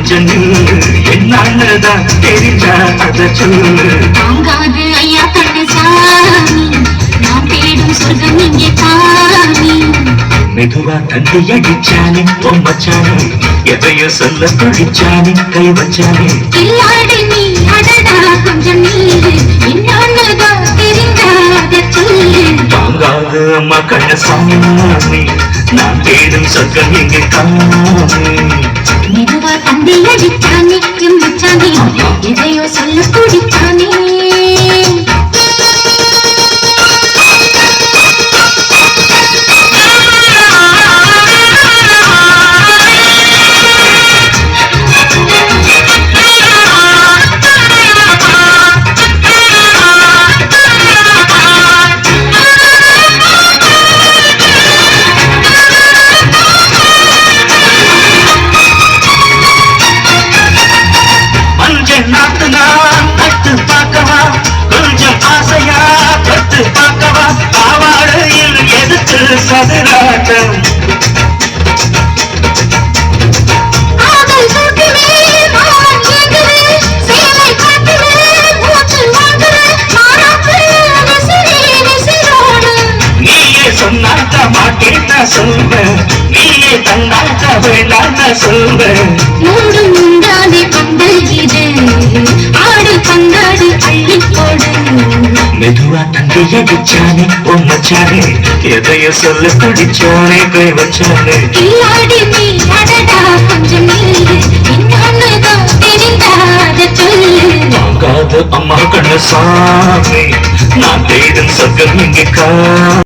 நில்லு என்னதான் தெரிஞ்சா அத சொல்லு தாங்காது ஐயா கண்ணசாமி. நான் தேடும் சொர்க்கம் இங்கே காமி மெதுவா தந்தி அடிச்சானே பொம்மச்சானே. எதையோ சொல்ல துடிச்சானே கை வச்சானே கில்லாடி நீ அடடா கொஞ்சம் நீரு. இன்னொன்னுதான் தெரிந்தாத சொல்லு தாங்காது அம்மா கண்ணசாமி. நான் தேடும் சொர்க்கம் எங்கே காமி மாட்டேன் சொல்வேன் நீயே தந்தாக்க வேண்டாம் சொல்வேன் மூடு முந்தாதே பந்தல் இது. ஆடு பந்தாடு அள்ளி போடு மெதுவா தந்தை அடிச்சானே பொம்மச்சானே எதையோ சொல்ல துடிச்சானே கை வச்சானே. கில்லாடி நீ அடடா கொஞ்சம் நில்லு இன்னொன்னுதான் தெரிந்தாத சொல்லு. வாங்காத அம்மா கண்ணசாமி நான் தேடும் சொர்க்கம் இங்கே கா